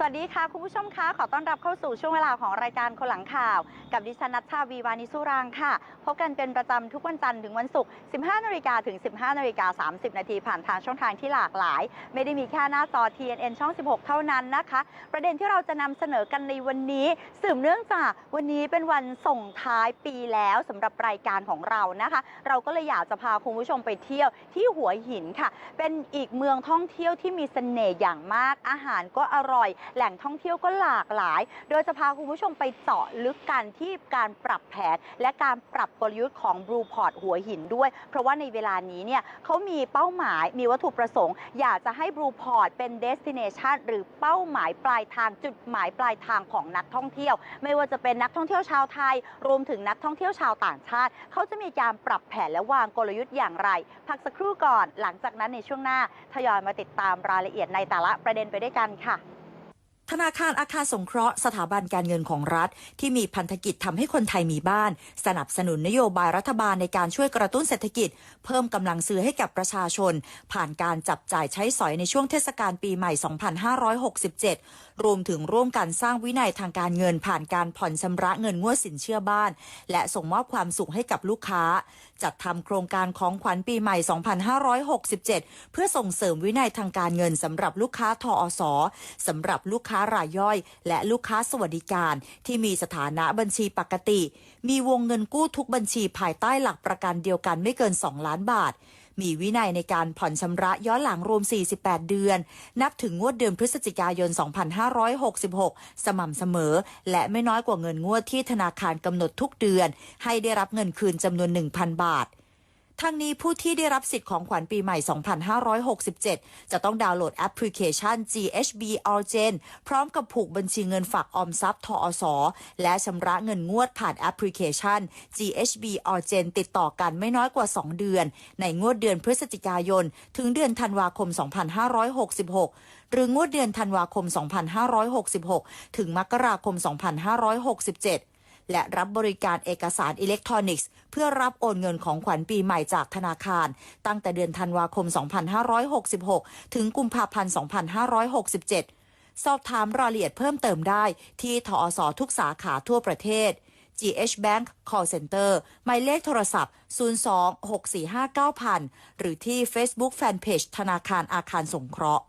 สวัสดีค่ะ คุณผู้ชมคะขอต้อนรับเข้าสู่ช่วงเวลาของรายการคนหลังข่าว กับดิฉันนัทชาวีวานิสุรางค่ะ พบกันเป็นประจำทุกวันจันทร์ถึงวันศุกร์ 15นาฬิกาถึง 15นาฬิกา30 นาทีผ่านทางช่องทางที่หลากหลาย ไม่ได้มีแค่หน้าจอ TNN ช่อง 16 เท่านั้นนะคะ ประเด็นที่เราจะนำเสนอกันในวันนี้สืบเนื่องจากวันนี้เป็นวันส่งท้ายปีแล้วสำหรับรายการของเรานะคะ เราก็เลยอยากจะพาคุณผู้ชมไปเที่ยวที่หัวหินค่ะ เป็นอีกเมืองท่องเที่ยวที่มีเสน่ห์อย่างมากอาหารก็อร่อยแหล่งท่องเที่ยวก็หลากหลาย โดยจะพาคุณผู้ชมไปเจาะลึกกันที่การปรับแผน และการปรับกลยุทธ์ของ Blue Port หัวหินด้วย เพราะว่าในเวลานี้เนี่ยเขามีเป้าหมายมีวัตถุประสงค์ อยากจะให้ Blue Port เป็น destination หรือเป้าหมายปลายทางจุดหมายปลายทางของนักท่องเที่ยว ไม่ว่าจะเป็นนักท่องเที่ยวชาวไทย รวมถึงนักท่องเที่ยวชาวต่างชาติ เขาจะมีการปรับแผนและวางกลยุทธ์อย่างไร พักสักครู่ก่อน หลังจากนั้นในช่วงหน้าทยอยมาติดตามรายละเอียดในแต่ละประเด็นไปด้วยกันค่ะ ธนาคารอาคารสงเคราะห์สถาบันการเงินของรัฐ ที่มีพันธกิจทำให้คนไทยมีบ้าน สนับสนุนนโยบายรัฐบาลในการช่วยกระตุ้นเศรษฐกิจ เพิ่มกำลังซื้อให้กับประชาชน ผ่านการจับจ่ายใช้สอยในช่วงเทศกาลปีใหม่ 2567 รวมถึงร่วมกันสร้างวินัยทางการเงิน ผ่านการผ่อนชำระเงินงวดสินเชื่อบ้าน และส่งมอบความสุขให้กับลูกค้า จัดทำโครงการของขวัญปีใหม่ 2567 เพื่อส่งเสริมวินัยทางการเงินสำหรับลูกค้าทอสสำหรับลูกค้ารายย่อย และลูกค้าสวัสดิการที่มีสถานะบัญชีปกติ มีวงเงินกู้ทุกบัญชีภายใต้หลักประกันเดียวกันไม่เกิน 2 ล้านบาท มีวินัยในการผ่อนชำระย้อนหลังรวม 48 เดือน นับถึงงวดเดือนพฤศจิกายน 2566 สม่ำเสมอ และไม่น้อยกว่าเงินงวดที่ธนาคารกำหนดทุกเดือน ให้ได้รับเงินคืนจำนวน 1,000 บาท ทั้งนี้ผู้ที่ได้รับสิทธิ์ของขวัญปีใหม่ 2567 จะต้องดาวน์โหลดแอปพลิเคชัน GHB Origin พร้อมกับผูกบัญชีเงินฝากออมทรัพย์ทอสและชำระเงินงวดผ่านแอปพลิเคชัน GHB Origin ติดต่อกันไม่น้อยกว่า 2 เดือน ในงวดเดือนพฤศจิกายน ถึงเดือนธันวาคม 2566 หรืองวดเดือนธันวาคม 2566 ถึงมกราคม 2567 และรับบริการเอกสารอิเล็กทรอนิกส์ เพื่อรับโอนเงินของขวัญปีใหม่จากธนาคาร ตั้งแต่เดือนธันวาคม 2566 ถึงกุมภาพันธ์ 2567 สอบถามรายละเอียดเพิ่มเติมได้ที่ทอสทุกสาขาทั่วประเทศ GH Bank Call Center หมายเลขโทรศัพท์ 02 645 9000 หรือที่ Facebook Fanpage ธนาคารอาคารสงเคราะห์